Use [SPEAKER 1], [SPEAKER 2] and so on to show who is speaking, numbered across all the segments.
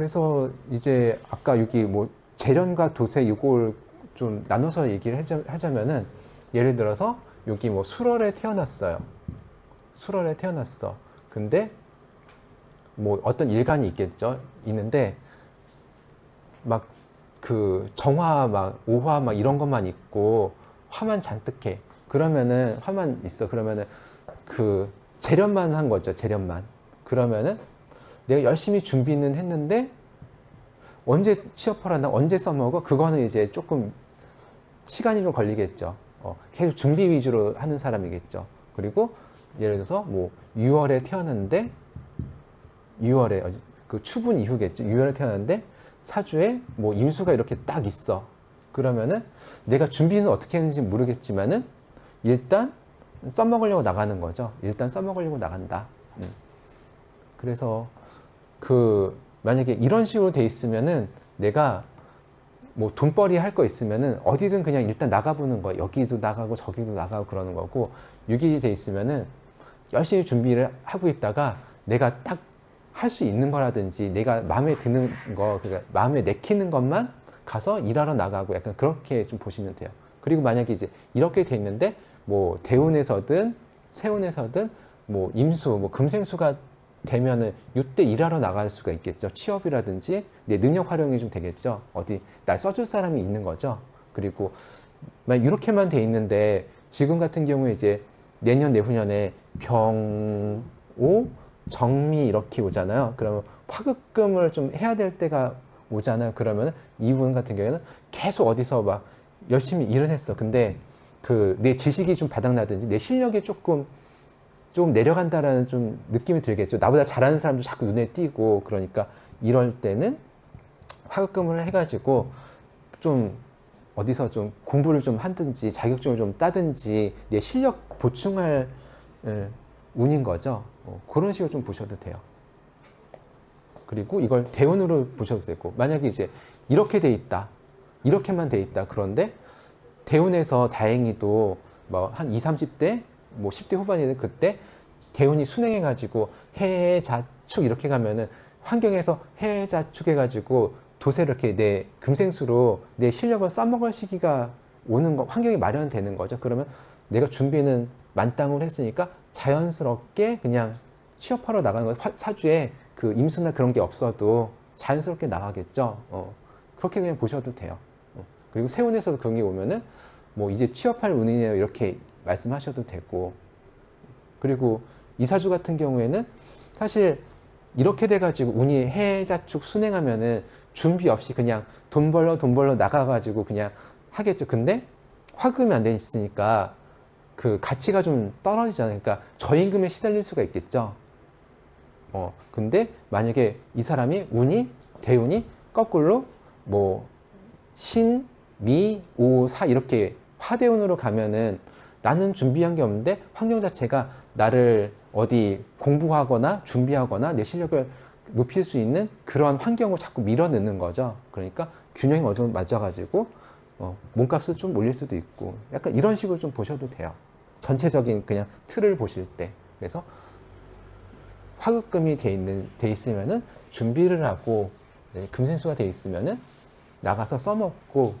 [SPEAKER 1] 그래서 이제 아까 여기 뭐 재련과 도세 이걸 좀 나눠서 얘기를 하자, 하자 면은 예를 들어서 여기 뭐 수월에 태어났어요. 수월에 태어났어. 근데 뭐 어떤 일간이 있겠죠. 있는데 막 그 정화 막 오화 막 이런 것만 있고 화만 잔뜩 해. 그러면은 화만 있어. 그러면은 그 재련만 한 거죠. 재련만. 그러면은 내가 열심히 준비는 했는데 언제 취업하라 나 언제 써먹어? 그거는 이제 조금 시간이 좀 걸리겠죠. 어, 계속 준비 위주로 하는 사람이겠죠. 그리고 예를 들어서 뭐 6월에 태어났는데 6월에 그 추분 이후겠죠. 6월에 태어났는데 사주에 뭐 임수가 이렇게 딱 있어. 그러면은 내가 준비는 어떻게 했는지 모르겠지만은 일단 써먹으려고 나가는 거죠. 일단 써먹으려고 나간다. 음. 그래서 그 만약에 이런 식으로 돼 있으면은 내가 뭐 돈벌이 할 거 있으면은 어디든 그냥 일단 나가보는 거야. 여기도 나가고 저기도 나가고 그러는 거고 6일이 돼 있으면은 열심히 준비를 하고 있다가 내가 딱 할 수 있는 거라든지 내가 마음에 드는 거, 그러니까 마음에 내키는 것만 가서 일하러 나가고 약간 그렇게 좀 보시면 돼요. 그리고 만약에 이제 이렇게 돼 있는데 뭐 대운에서든 세운에서든 뭐 임수, 뭐 금생수가 되면은 이때 일하러 나갈 수가 있겠죠. 취업이라든지 내 능력 활용이 좀 되겠죠. 어디 날 써줄 사람이 있는 거죠. 그리고 이렇게만 돼 있는데 지금 같은 경우에 이제 내년 내후년에 병오 정미 이렇게 오잖아요. 그러면 화급금을 좀 해야 될 때가 오잖아요. 그러면 이분 같은 경우에는 계속 어디서 막 열심히 일은 했어. 근데 그 내 지식이 좀 바닥나든지 내 실력이 조금 좀 내려간다라는 좀 느낌이 들겠죠. 나보다 잘하는 사람도 자꾸 눈에 띄고 그러니까 이럴 때는 화급금을 해가지고 좀 어디서 좀 공부를 좀 하든지 자격증을 좀 따든지 내 실력 보충할 예, 운인 거죠. 어, 그런 식으로 좀 보셔도 돼요. 그리고 이걸 대운으로 보셔도 되고 만약에 이제 이렇게 돼 있다. 이렇게만 돼 있다. 그런데 대운에서 다행히도 뭐 한 20, 30대 뭐 10대 후반이든 그때 대운이 순행해 가지고 해자축 이렇게 가면은 환경에서 해자축 해 가지고 도세 이렇게 내 금생수로 내 실력을 써먹을 시기가 오는 거 환경이 마련되는 거죠. 그러면 내가 준비는 만땅을 했으니까 자연스럽게 그냥 취업하러 나가는 거 화- 사주에 그 임수나 그런 게 없어도 자연스럽게 나가겠죠. 어, 그렇게 그냥 보셔도 돼요. 어, 그리고 세운에서도 그런 게 오면은 뭐 이제 취업할 운이네요 이렇게 말씀하셔도 되고 그리고 이사주 같은 경우에는 사실 이렇게 돼가지고 운이 해자축 순행하면은 준비 없이 그냥 돈 벌러 돈 벌러 나가가지고 그냥 하겠죠. 근데 화금이 안 돼 있으니까 그 가치가 좀 떨어지잖아요. 그러니까 저임금에 시달릴 수가 있겠죠. 어, 근데 만약에 이 사람이 운이, 대운이 거꾸로 뭐 신, 미, 오, 사 이렇게 화대운으로 가면은 나는 준비한 게 없는데 환경 자체가 나를 어디 공부하거나 준비하거나 내 실력을 높일 수 있는 그러한 환경으로 자꾸 밀어넣는 거죠. 그러니까 균형이 어느 정도 맞아가지고 어, 몸값을 좀 올릴 수도 있고 약간 이런 식으로 좀 보셔도 돼요. 전체적인 그냥 틀을 보실 때. 그래서 화급금이 돼 있는 돼 있으면은 준비를 하고 네, 금생수가 돼 있으면은 나가서 써먹고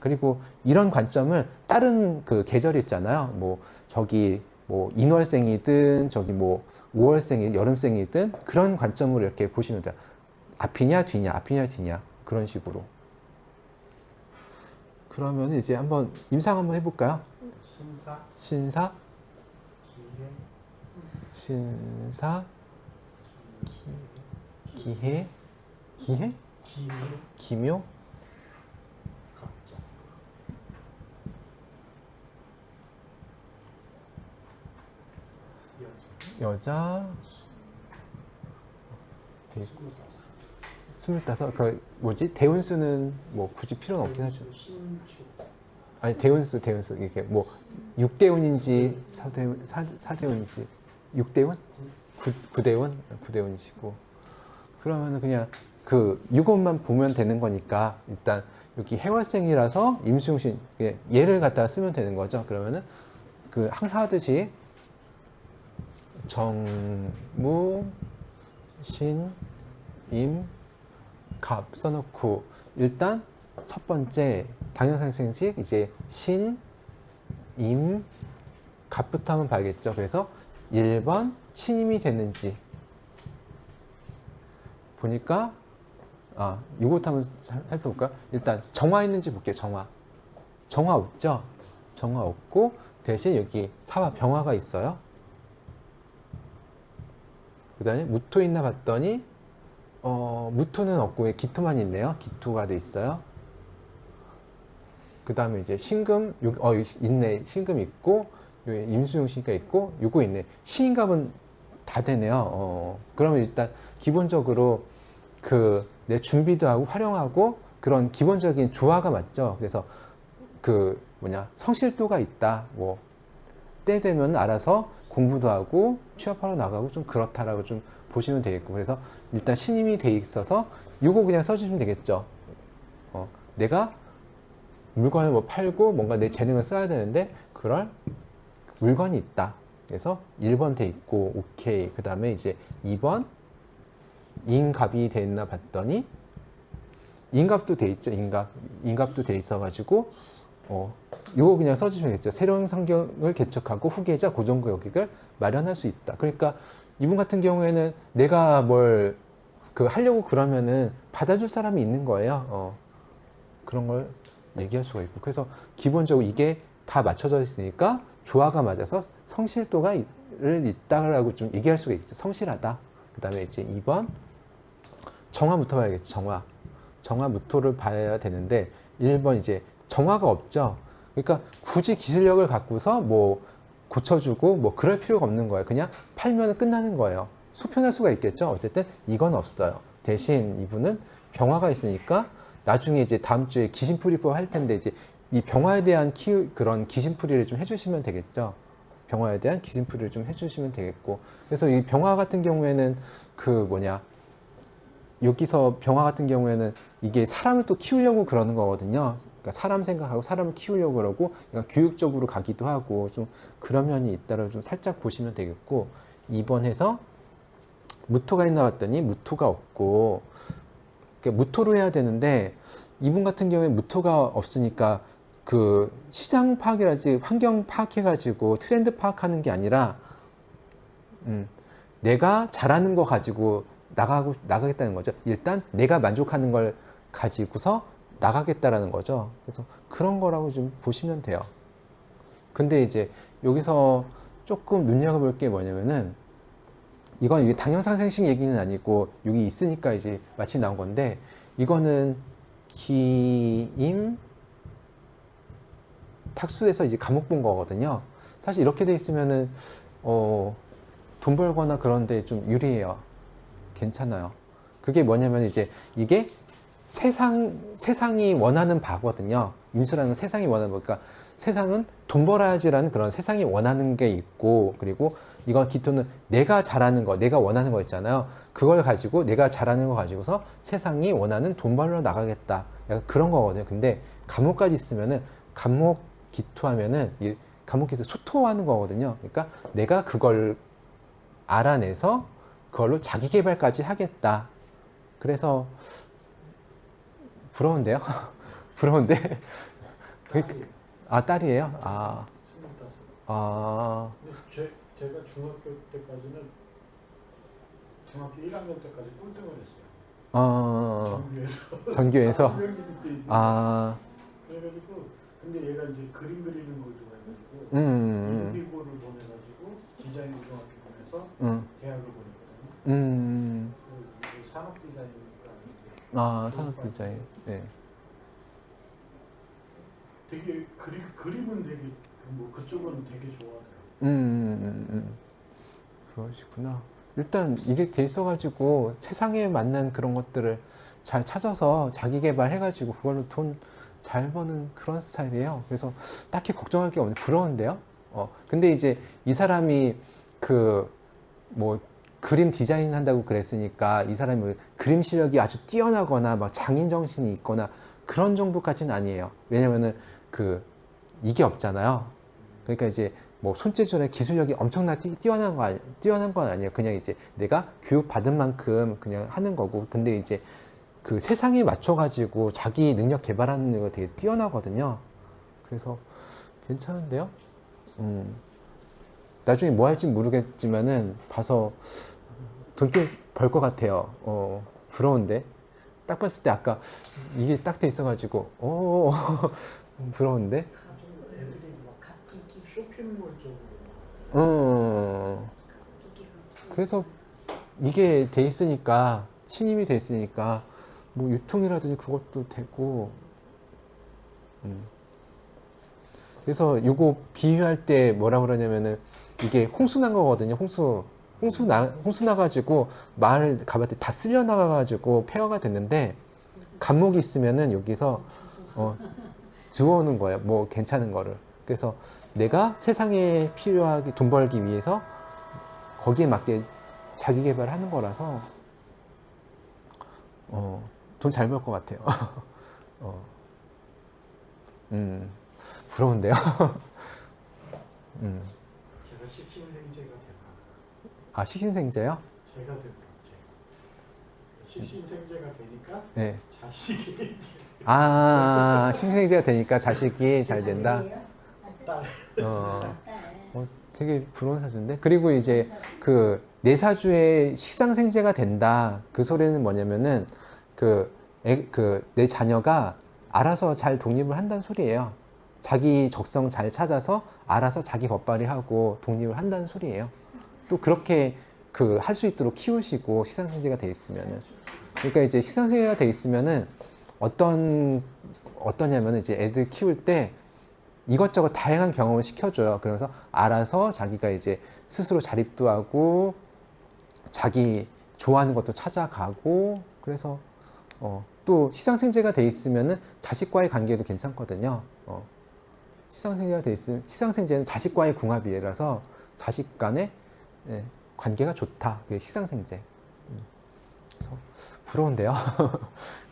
[SPEAKER 1] 그리고 이런 관점을 다른 그 계절 있잖아요. 뭐 저기 뭐 인월생이든 저기 뭐 5월생이 여름생이든 그런 관점으로 이렇게 보시면 돼요. 앞이냐 뒤냐 앞이냐 뒤냐. 그런 식으로. 그러면 이제 한번 임상 한번 해볼까요?
[SPEAKER 2] 신사,
[SPEAKER 1] 신사,
[SPEAKER 2] 기회,
[SPEAKER 1] 신사, 기, 기해,
[SPEAKER 2] 기회,
[SPEAKER 1] 기묘,
[SPEAKER 2] 여자,
[SPEAKER 1] 대,
[SPEAKER 2] 스물다섯.
[SPEAKER 1] 스물다섯. 그 뭐지? 대운수는 뭐 굳이 필요는 없긴 하죠. 아니 대운수, 대운수 이게 뭐 육대운인지 사대운, 사, 사대운인지 육대운? 구, 구대운? 구대운이시고 그러면은 그냥 그 이것만 보면 되는 거니까 일단 여기 해월생이라서 임수용신 예, 얘를 갖다가 쓰면 되는 거죠. 그러면은 그 항상 하듯이 정무 신, 임, 갑 써놓고 일단 첫 번째 당연상생식 이제 신, 임, 갑부터 한번 봐야겠죠. 그래서 1번 신임이 됐는지 보니까 아 이것부터 한번 살- 살펴볼까? 일단 정화 있는지 볼게요. 정화. 정화 없죠? 정화 없고 대신 여기 사화 병화가 있어요. 그 다음에 무토 있나 봤더니 어, 무토는 없고 기토만 있네요. 기토가 돼 있어요. 그 다음에 이제 신금, 요, 어, 있네. 신금 있고, 여기 임수용 씨가 있고, 요거 있네. 시인갑은 다 되네요. 어, 그러면 일단 기본적으로 그 내 준비도 하고 활용하고 그런 기본적인 조화가 맞죠. 그래서 그 뭐냐, 성실도가 있다. 뭐, 때 되면 알아서 공부도 하고 취업하러 나가고 좀 그렇다라고 좀 보시면 되겠고. 그래서 일단 신임이 돼 있어서 요거 그냥 써주시면 되겠죠. 어, 내가 물건을 뭐 팔고 뭔가 내 재능을 써야 되는데 그럴 물건이 있다. 그래서 1번 돼 있고 오케이. 그 다음에 이제 2번 인갑이 돼 있나 봤더니 인갑도 돼 있죠. 인갑 인갑도 돼 있어가지고 어 요거 그냥 써주시면 되겠죠. 새로운 성경을 개척하고 후계자 고정구 여객을 마련할 수 있다. 그러니까 이분 같은 경우에는 내가 뭘 그 하려고 그러면은 받아줄 사람이 있는 거예요. 어 그런 걸 얘기할 수가 있고 그래서 기본적으로 이게 다 맞춰져 있으니까 조화가 맞아서 성실도가 있다라고 좀 얘기할 수가 있죠 성실하다 그 다음에 이제 2번 정화부터 봐야겠죠 정화 정화 무토를 봐야 되는데 1번 이제 정화가 없죠. 그러니까 굳이 기술력을 갖고서 뭐 고쳐주고 뭐 그럴 필요가 없는 거예요. 그냥 팔면 끝나는 거예요. 소편할 수가 있겠죠. 어쨌든 이건 없어요. 대신 이분은 병화가 있으니까 나중에 이제 다음 주에 기신풀이법 할 텐데 이제 이 병화에 대한 키 그런 기신풀이를 좀 해주시면 되겠죠. 병화에 대한 기신풀이를 좀 해주시면 되겠고. 그래서 이 병화 같은 경우에는 그 뭐냐 여기서 병화 같은 경우에는 이게 사람을 또 키우려고 그러는 거거든요. 그러니까 사람 생각하고 사람을 키우려고 그러고 그러니까 교육적으로 가기도 하고 좀 그런 면이 있다를 좀 살짝 보시면 되겠고 2번에서 무토가 있나 봤더니 무토가 없고 그러니까 무토로 해야 되는데 이분 같은 경우에 무토가 없으니까 그 시장 파악이라지 환경 파악해가지고 트렌드 파악하는 게 아니라 음, 내가 잘하는 거 가지고 나가고 나가겠다는 거죠. 일단 내가 만족하는 걸 가지고서 나가겠다라는 거죠. 그래서 그런 거라고 좀 보시면 돼요. 근데 이제 여기서 조금 눈여겨볼 게 뭐냐면은 이건 당연상생식 얘기는 아니고 여기 있으니까 이제 마치 나온 건데 이거는 기임 탁수에서 이제 감옥 본 거거든요. 사실 이렇게 돼 있으면은 어, 돈 벌거나 그런데 좀 유리해요. 괜찮아요. 그게 뭐냐면 이제 이게 세상 세상이 원하는 바거든요. 임수라는 건 세상이 원하는 거. 그러니까 세상은 돈 벌어야지라는 그런 세상이 원하는 게 있고 그리고 이건 기토는 내가 잘하는 거, 내가 원하는 거 있잖아요. 그걸 가지고 내가 잘하는 거 가지고서 세상이 원하는 돈 벌러 나가겠다. 약간 그런 거거든요. 근데 감옥까지 있으면은 감옥 기토하면은 이 감옥 기토 소토하는 거거든요. 그러니까 내가 그걸 알아내서 그걸로 자기 개발까지 하겠다. 그래서 부러운데요? 부러운데? 아 딸이에요? 아. 아,
[SPEAKER 2] 제, 제가 중학교 때까지는 중학교 1학년 때까지 꼴등을 했어요.
[SPEAKER 1] 어. 전교에서
[SPEAKER 2] 있는데.
[SPEAKER 1] 아,
[SPEAKER 2] 그래가지고 근데 얘가 이제 그림 그리는 걸 좋아해가지고
[SPEAKER 1] 음,
[SPEAKER 2] 인디고를 보내가지고 디자인 고등학교 보내서
[SPEAKER 1] 음,
[SPEAKER 2] 대학을 보냈거든요.
[SPEAKER 1] 음,
[SPEAKER 2] 그 이제 산업
[SPEAKER 1] 게아 산업 디자인, 네,
[SPEAKER 2] 되게 그리, 그림은 되게 그뭐 그쪽은 되게 좋아하더라고요.
[SPEAKER 1] 음, 음, 음, 그러시구나. 일단 이게 돼 있어가지고 세상에 맞는 그런 것들을 잘 찾아서 자기 개발해가지고 그걸로 돈 잘 버는 그런 스타일이에요. 그래서 딱히 걱정할 게 없는데 부러운데요. 어, 근데 이제 이 사람이 그 뭐 그림 디자인 한다고 그랬으니까 이 사람이 뭐 그림 실력이 아주 뛰어나거나 막 장인 정신이 있거나 그런 정도까지는 아니에요. 왜냐면은 그 이게 없잖아요. 그러니까 이제 뭐 손재주나 기술력이 엄청나게 뛰어난 거 아니, 뛰어난 건 아니에요. 그냥 이제 내가 교육 받은 만큼 그냥 하는 거고. 근데 이제 그 세상에 맞춰가지고 자기 능력 개발하는 거 되게 뛰어나거든요. 그래서 괜찮은데요? 음, 나중에 뭐 할지 모르겠지만은 봐서 돈 꽤 벌 것 같아요. 어, 부러운데. 딱 봤을 때 아까 이게 딱 돼 있어가지고, 오, 부러운데?
[SPEAKER 2] 쇼핑몰 쪽으로
[SPEAKER 1] 음, 그래서 이게 돼 있으니까, 신임이 돼 있으니까, 뭐 유통이라든지 그것도 되고, 음. 그래서 요거 비유할 때 뭐라 그러냐면은 이게 홍수 난 거거든요. 홍수. 홍수 나, 홍수 나가지고 마을 가봤더니 다 쓸려 나가가지고 폐허가 됐는데 감목이 있으면은 여기서 어, 주워오는 거예요. 뭐 괜찮은 거를. 그래서 내가 세상에 필요하게 돈 벌기 위해서 거기에 맞게 자기 개발하는 거라서 어, 돈 잘 벌 것 같아요. 어. 음, 부러운데요. 음.
[SPEAKER 2] 제가 식신생제가 되나
[SPEAKER 1] 아, 시신생제요?
[SPEAKER 2] 제가 되더라고요. 제가. 식신생제가 되니까
[SPEAKER 1] 네.
[SPEAKER 2] 자식이 이제
[SPEAKER 1] 아, 신생제가 되니까 자식이 잘 된다.
[SPEAKER 2] 딸
[SPEAKER 1] 어, 어, 되게 부러운 사주인데. 그리고 이제 그 내사주의 식상생제가 된다. 그 소리는 뭐냐면은 그, 그 내 자녀가 알아서 잘 독립을 한다는 소리예요. 자기 적성 잘 찾아서 알아서 자기 법발이 하고 독립을 한다는 소리예요. 또 그렇게 그 할 수 있도록 키우시고 식상생제가 돼 있으면은. 그러니까 이제 식상생제가 돼 있으면은 어떤 어떠냐면은 이제 애들 키울 때 이것저것 다양한 경험을 시켜줘요. 그래서 알아서 자기가 이제 스스로 자립도 하고 자기 좋아하는 것도 찾아가고 그래서 어, 또 시상생제가 돼 있으면은 자식과의 관계도 괜찮거든요. 어, 시상생제가 돼 있으면 시상생제는 자식과의 궁합이라서 자식 간의 예, 관계가 좋다. 시상생제. 음, 그래서 부러운데요.